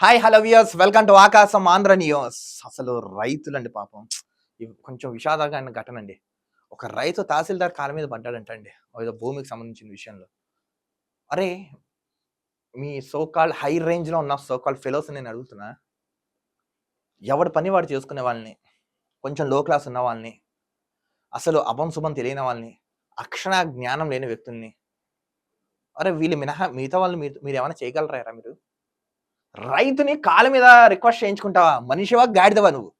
Hi hello viewers welcome to Akasam Andhra news అసలు రైతులండి పాపం. ఇవి కొంచెం విషాదకరమైన ఘటన అండి ఒక రైతు తహసీల్దార్ కాళ్ళ మీద పడ్డాడంటండి. ఏదో భూమికి సంబంధించిన విషయంలో. అరే మీ సోకాల్ హై రేంజ్లో ఉన్న సోకాల్ ఫెలోస్ నేను అడుగుతున్నా. ఎవడి పని వాడు చేసుకునే వాళ్ళని కొంచెం లో క్లాస్ ఉన్న వాళ్ళని అసలు అభం శుభం తెలియని వాళ్ళని అక్షర జ్ఞానం లేని వ్యక్తుల్ని అరే వీళ్ళు మినహా మిగతా వాళ్ళు మీరు మీరు ఏమైనా చేయగలరా మీరు? రైతుని కాళ్ళ మీద రిక్వెస్ట్ చేయించుకుంటావా మనిషివా గాడిదవా నువ్వు?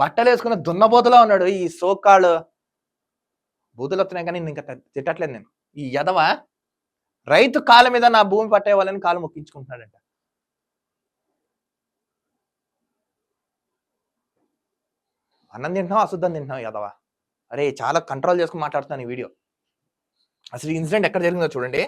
బట్టలు వేసుకున్న దున్నబోతులా ఉన్నాడు ఈ సోకాళ్ళు. బూతులు వస్తున్నాయి కానీ ఇంకా తిట్టట్లేదు నేను. ఈ యదవ రైతు కాళ్ళ మీద నా భూమి పట్టే వాళ్ళని కాలు మొక్కించుకుంటున్నాడంట. అన్నం తింటున్నావు అశుద్ధం తింటున్నావు యదవ? అరే చాలా కంట్రోల్ చేసుకుని మాట్లాడుతున్నాను ఈ వీడియో అసలు ఈ ఇన్సిడెంట్ ఎక్కడ జరిగిందో చూడండి.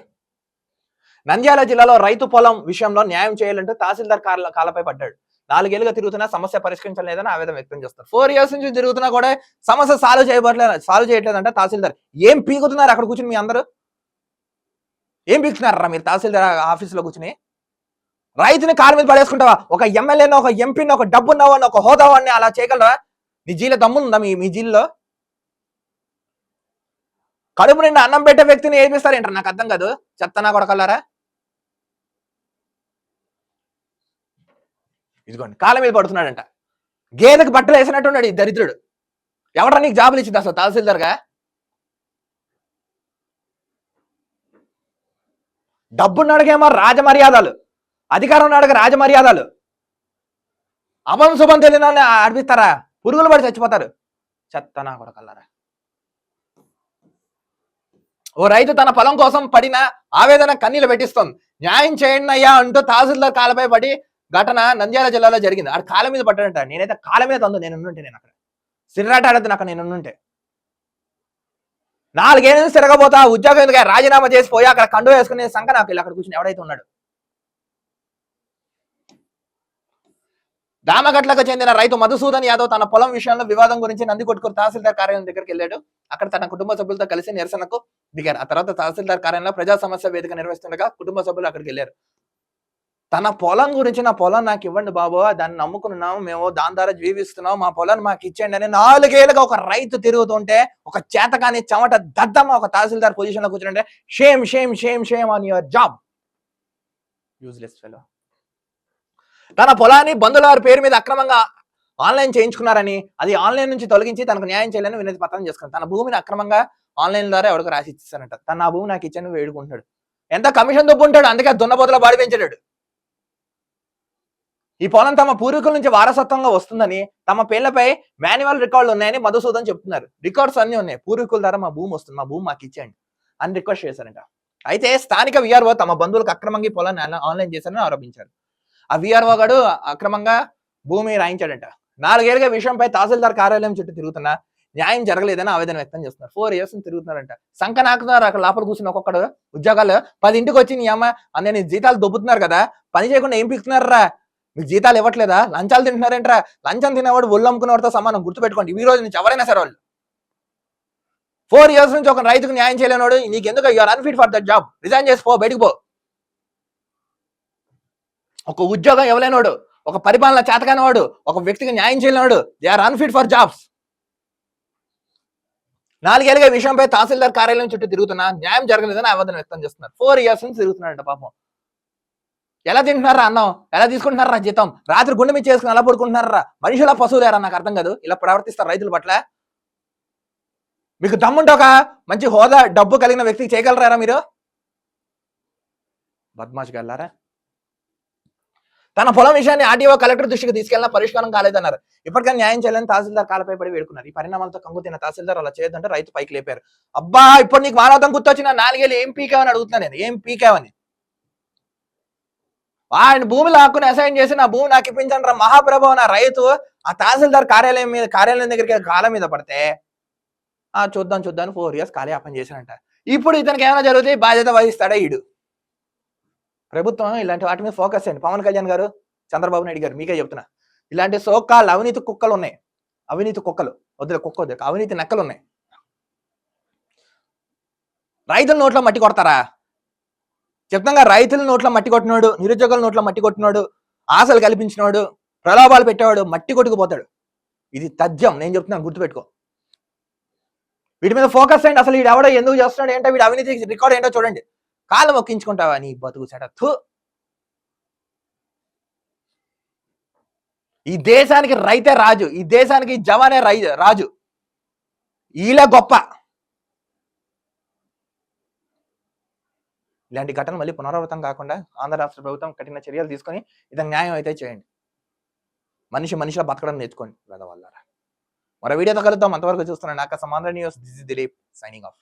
నంద్యాల జిల్లాలో రైతు పొలం విషయంలో న్యాయం చేయాలంటూ తహసీల్దార్ కాల కాలపై పడ్డాడు. నాలుగేళ్ళుగా తిరుగుతున్నా సమస్య పరిష్కరించలేదని ఆవేదన వ్యక్తం చేస్తారు. ఫోర్ ఇయర్స్ నుంచి తిరుగుతున్నా కూడా సమస్య సాల్వ్ చేయబడలేదు సాల్వ్ చేయట్లేదంట తహసీల్దార్. ఏం పీకుతున్నారు అక్కడ కూర్చుని మీ అందరూ? ఏం పీకుతున్నారా మీరు తహసీల్దార్ ఆఫీసులో కూర్చుని? రైతుని కాలు మీద పడేసుకుంటావా? ఒక ఎమ్మెల్యేనో ఒక ఎంపీని ఒక డబ్బున్నవాడిని ఒక హోదావాడిని అలా చేయగలరా? నీ జీల దమ్ముందా మీ మీ జీల్లో కడుపు నిండా అన్నం పెట్టే వ్యక్తిని ఏమిస్తారేంటారు నాకు అర్థం కాదు. చెత్తనా కొడకల్లారా ఇదిగోండి కాళ్ళ మీద పడుతున్నాడంట. గేదెకి బట్టలు వేసినట్టున్నాడు ఈ దరిద్రుడు. ఎవడరా నీకు జాబులు ఇచ్చింది అసలు తహసీల్దార్గా? డబ్బున్నాడుగేమో రాజమర్యాదలు. అధికారం అడగ రాజమర్యాదలు. అభం శుభం తెలియని అడిపిస్తారా పురుగులు పడి చచ్చిపోతారు. చెత్త నా కొడకల్లారా. ఓ రైతు తన పొలం కోసం పడిన ఆవేదన కన్నీళ్ళు పెట్టిస్తుంది న్యాయం చేయండి అయ్యా అంటూ తహసీల్దార్ కాలపై పడి ఘటన నంద్యాల జిల్లాలో జరిగింది. ఆడ కాళ్ళ మీద పడ్డాడంట. నేనైతే కాళ్ళ మీద తందు నేను ఉంటే నేను అక్కడ. సిర్రాట ఆడద్దు నేను ఉంటే నాలుగేళ్ళ నుంచి తిరగబోతా ఉద్యోగం ఎందుకు? రాజీనామా చేసి పోయి అక్కడ కండు వేసుకునే సంఖ నాకు ఇలా అక్కడ కూర్చుని ఎవడైతే ఉన్నాడు. దామగట్లకు చెందిన రైతు మధుసూదన్ యాదవ్ తన పొలం విషయంలో వివాదం గురించి నందికొట్కూరు తహసీల్దార్ కార్యాలయం దగ్గరికి వెళ్ళాడు. అక్కడ తన కుటుంబ సభ్యులతో కలిసి నిరసనకు దిగారు ఆ తర్వాత తహసీల్దార్ కార్యాలయంలో ప్రజా సమస్య వేదిక నిర్వహిస్తుండగా కుటుంబ సభ్యులు అక్కడికి వెళ్ళారు. తన పొలం గురించి నా పొలం నాకు ఇవ్వండి బాబు దాన్ని నమ్ముకున్నాము మేము దాని ద్వారా జీవిస్తున్నాం మా పొలాన్ని మాకు ఇచ్చేయండి అని నాలుగేళ్ళుగా ఒక రైతు తిరుగుతుంటే ఒక చేతకాని చెమట దద్దమ్మ ఒక తహసీల్దార్ పొజిషన్లో కూర్చుంటే shame shame shame shame on your job useless fellow తన పొలాన్ని బంధువుల వారి పేరు మీద అక్రమంగా ఆన్లైన్ చేయించుకున్నారని అది ఆన్లైన్ నుంచి తొలగించి తనకు న్యాయం చేయాలని వినతి పత్రం చేసుకున్నాడు. తన భూమిని అక్రమంగా ఆన్లైన్ ద్వారా ఎవరికి రాసి ఇచ్చేసారంట తన నా భూమి నాకు ఇచ్చాను వేడుకుంటున్నాడు. ఎంత కమిషన్ దొబ్బు ఉంటాడు అందుకే దున్నపోతల బాడి పెంచాడు ఈ పొలం తమ పూర్వీకుల నుంచి వారసత్వంగా వస్తుందని తమ పేర్లపై మాన్యువల్ రికార్డులు ఉన్నాయని మధుసూదన్ చెప్తున్నారు. రికార్డ్స్ అన్నీ ఉన్నాయి. పూర్వీకుల ద్వారా మా భూమి వస్తుంది. మా భూమి మాకు ఇచ్చేయండి అని రిక్వెస్ట్ చేశారంట. అయితే స్థానిక విఆర్ఓ తమ బంధువులకు అక్రమంగా ఈ పొలాన్ని ఆన్లైన్ చేశారని ఆరోపించారు. ఆ విఆర్ఓ గాడు అక్రమంగా భూమి రాయించాడంట. నాలుగేళ్ళుగా విషయంపై తహసీల్దార్ కార్యాలయం చుట్టూ తిరుగుతున్నా న్యాయం జరగలేదని ఆవేదన వ్యక్తం చేస్తున్నారు. ఫోర్ ఇయర్స్ తిరుగుతున్నారంట. సంఖ నాకుతున్నారు అక్కడ లోపల కూర్చుని ఒక్కొక్కడు ఉద్యోగాలు పది ఇంటికి వచ్చి నీ అమ్మ అన్నీ జీతాలు దొబ్బుతున్నారు కదా పని చేయకుండా ఏం పిలుతున్నారా మీకు జీతాలు ఇవ్వట్లేదా? లంచాలు తింటున్నారేంట్రా? లంచం తినేవాడు ఒళ్ళు అమ్ముకునేవాడితో సమానం గుర్తుపెట్టుకోండి. ఈ రోజు నుంచి ఎవరైనా సరే వాళ్ళు. ఫోర్ ఇయర్స్ నుంచి ఒక రైతుకు న్యాయం చేయలేనివాడు నీకు ఎందుకు you are unfit for that job resign చేసి పో బయటికి పో. ఒక ఉద్యోగం ఇవ్వలేనోడు ఒక పరిపాలన చేతకానివాడు ఒక వ్యక్తికి న్యాయం చేయలేనివాడు they are unfit for jobs నాలుగేళ్ళుగా విషయంపై తహసీల్దార్ కార్యాలయం చుట్టూ తిరుగుతున్నా న్యాయం జరగలేదని ఆవేదన వ్యక్తం చేస్తున్నారు. ఫోర్ ఇయర్స్ నుంచి తిరుగుతున్నాడంట పాపం. ఎలా తింటున్నారా అన్నం? ఎలా తీసుకుంటున్నారా జీతం? రాత్రి గుండె మీద చేసుకుని ఎలా పడుకుంటున్నారా? మనుషుల పశువులేరా? నాకు అర్థం కాదు. ఇలా ప్రవర్తిస్తారు రైతుల పట్ల. మీకు దమ్ముంటే ఒక మంచి హోదా డబ్బు కలిగిన వ్యక్తికి చేయగలరా మీరు? బద్మాష్ గల్లారా తన పొలం విషయాన్ని ఆర్టీఓ కలెక్టర్ దృష్టికి తీసుకెళ్ళిన పరిష్కారం కాలేదన్నారు. ఇప్పటికైనా న్యాయం చేయాలని తహసీల్దార్ కాలపై పడి వేడుకున్నారు. ఈ పరిణామాలతో కంగుతిన తహసీల్దార్ అలా చేయొద్దంటే రైతు పైకి లేపారు. అబ్బా ఇప్పుడు నీకు మానవతం గుర్తొచ్చిన నాలుగేళ్ళు ఏం పీకావని అడుగుతున్నా నేను. ఏం పీకావని? ఆయన భూమిలో హక్కును అసైన్ చేసి నా భూమి నాకు ఇప్పించండి రా మహాప్రభు నా రైతు ఆ తహసీల్దార్ కార్యాలయం మీద కార్యాలయం దగ్గరికి కాలం మీద పడితే ఆ చూద్దాం చూద్దాం ఫోర్ ఇయర్స్ కాలయాపన చేశానంట ఇప్పుడు ఇతనికి ఏమైనా జరిగితే బాధ్యత వహిస్తాడా ఈడు? ప్రభుత్వం ఇలాంటి వాటి మీద ఫోకస్ చేయండి. పవన్ కళ్యాణ్ గారు చంద్రబాబు నాయుడు గారు మీకే చెప్తున్నా. ఇలాంటి సోకాలు అవినీతి కుక్కలు ఉన్నాయి. అవినీతి కుక్కలు. వద్దులే కుక్క వద్దు అవినీతి నక్కలు ఉన్నాయి. రైతుల నోట్లో మట్టి కొడతారా? చెప్తాగా రైతుల నోట్లో మట్టి కొట్టినాడు నిరుద్యోగుల నోట్లో మట్టి కొట్టినాడు ఆశలు కల్పించినోడు ప్రలోభాలు పెట్టేవాడు మట్టి కొట్టుకుపోతాడు. ఇది తథ్యం. నేను చెప్తున్నాను గుర్తుపెట్టుకో. వీటి మీద ఫోకస్ అయ్యండి అసలు వీడు ఎవడో ఎందుకు చేస్తున్నాడు? ఏంటో వీడు అవినీతి రికార్డ్ ఏంటో చూడండి. కాళ్ళు మొక్కించుకుంటావా? నీ బతుకు సెట ఈ దేశానికి రైతే రాజు. ఈ దేశానికి జవానే రై రాజు. ఈలే గొప్ప. ఇలాంటి ఘటన మళ్ళీ పునరావృతం కాకుండా ఆంధ్ర రాష్ట్ర ప్రభుత్వం కఠిన చర్యలు తీసుకొని ఇతను న్యాయం అయితే చేయండి. మనిషి మనిషిలో బతకడం నేర్చుకోండి వల్ల మరో వీడియోతో కలుద్దాం. అంతవరకు చూస్తున్నాను నాకు Samandhra news. This is Dilip signing off